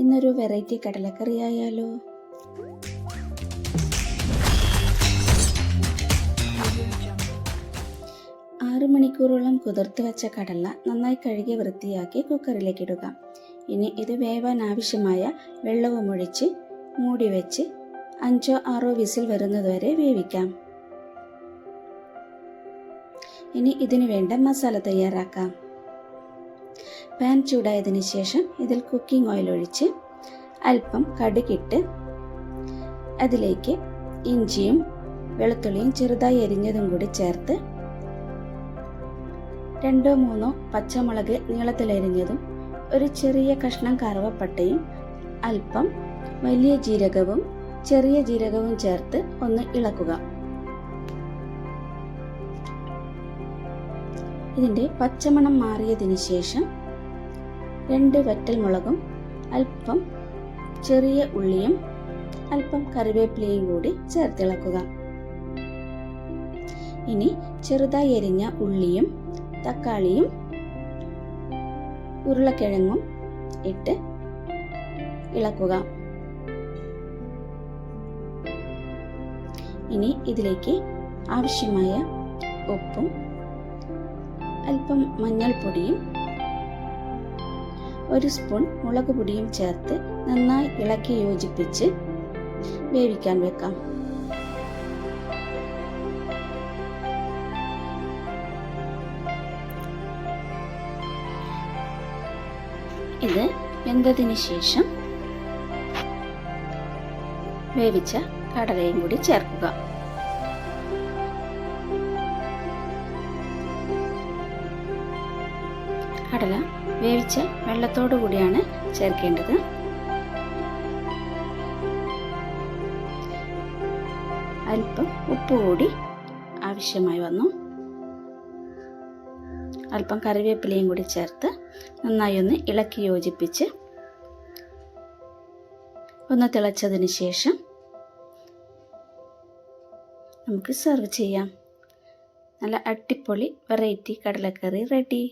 ഇന്നൊരു വെറൈറ്റി കടലക്കറി ആയാലോ? ആറ് മണിക്കൂറോളം കുതിർത്ത് വെച്ച കടല നന്നായി കഴുകി വൃത്തിയാക്കി കുക്കറിലേക്ക് ഇടുക. ഇനി ഇത് വേവാൻ ആവശ്യമായ വെള്ളവും ഒഴിച്ച് മൂടി വെച്ച് അഞ്ചോ ആറോ വിസിൽ വരുന്നതുവരെ വേവിക്കാം. ഇനി ഇതിനു വേണ്ട മസാല തയ്യാറാക്കാം. പാൻ ചൂടായതിന് ശേഷം ഇതിൽ കുക്കിംഗ് ഓയിൽ ഒഴിച്ച് അല്പം കടുകിട്ട് അതിലേക്ക് ഇഞ്ചിയും വെളുത്തുള്ളിയും ചെറുതായി എരിഞ്ഞതും കൂടി ചേർത്ത് രണ്ടോ മൂന്നോ പച്ചമുളക് നീളത്തിലരിഞ്ഞതും ഒരു ചെറിയ കഷ്ണം കറുവപ്പട്ടയും അല്പം വലിയ ജീരകവും ചെറിയ ജീരകവും ചേർത്ത് ഒന്ന് ഇളക്കുക. ഇതിന്റെ പച്ചമണം മാറിയതിന് ശേഷം രണ്ട് വറ്റൽമുളകും അല്പം ചെറിയ ഉള്ളിയും അല്പം കറിവേപ്പിലയും കൂടി ചേർത്തിളക്കുക ഇനി ചെറുതായി എരിഞ്ഞ ഉള്ളിയും തക്കാളിയും ഉരുളക്കിഴങ്ങും ഇട്ട് ഇളക്കുക. ഇനി ഇതിലേക്ക് ആവശ്യമായ ഉപ്പും അല്പം മഞ്ഞൾപ്പൊടിയും ഒരു സ്പൂൺ മുളക് പൊടിയും ചേർത്ത് നന്നായി ഇളക്കി യോജിപ്പിച്ച് വേവിക്കാൻ വെക്കാം. ഇത് വെന്തതിന് ശേഷം വേവിച്ച കടലയും കൂടി ചേർക്കുക. കടല വേവിച്ച വെള്ളത്തോടു കൂടിയാണ് ചേർക്കേണ്ടത്. അല്പം ഉപ്പ് കൂടി ആവശ്യമായി വന്നു. അല്പം കറിവേപ്പിലയും കൂടി ചേർത്ത് നന്നായി ഒന്ന് ഇളക്കി യോജിപ്പിച്ച് ഒന്ന് തിളച്ചതിന് ശേഷം നമുക്ക് സെർവ് ചെയ്യാം. നല്ല അടിപൊളി വെറൈറ്റി കടലക്കറി റെഡി